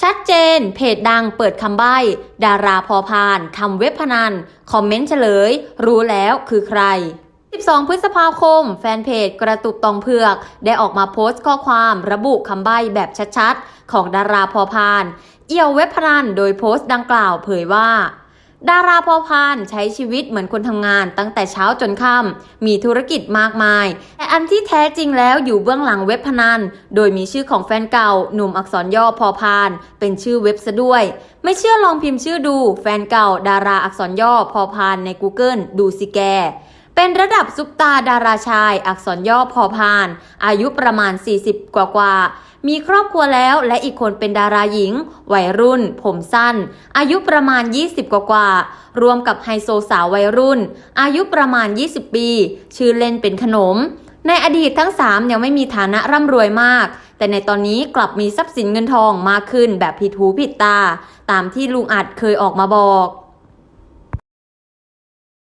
ชัดเจน เพจดังเปิดคำใบ้ ดาราพอพานทำเว็บพนัน คอมเมนต์เฉลย รู้แล้วคือใคร 12 พฤษภาคม แฟนเพจกระตุกตองเผือก ได้ออกมาโพสต์ข้อความระบุคำใบ้แบบชัดๆ ของดาราพอพาน เอี่ยวเว็บพนันโดยโพสต์ดังกล่าวเผยว่า ดาราพอพานใช้ชีวิตเหมือนคนทำงานตั้งแต่เช้าจนค่ำมีธุรกิจมากมาย แต่อันที่แท้จริงแล้วอยู่เบื้องหลังเว็บพนัน โดยมีชื่อของแฟนเก่า หนุ่มอักษรย่อพอพาน เป็นชื่อเว็บซะด้วย ไม่เชื่อลองพิมพ์ชื่อดู แฟนเก่า ดาราอักษรย่อพอพานใน Google ดูสิแกเป็นระดับซุปตาดาราชาย อักษรย่อพอพาน อายุประมาณ 40 กว่ากว่า มีครอบครัวแล้วและอีกคนเป็นดาราหญิง วัยรุ่น ผมสั้น อายุประมาณ 20 กว่ากว่าๆรวมกับไฮโซสาววัยรุ่น อายุประมาณ 20 ปี ชื่อเล่นเป็นขนม ในอดีตทั้ง 3 ยังไม่มีฐานะร่ำรวยมาก แต่ในตอนนี้กลับมีทรัพย์สินเงินทองมากขึ้นแบบผิดหูผิดตา ตามที่ลุงอัดเคยออกมาบอก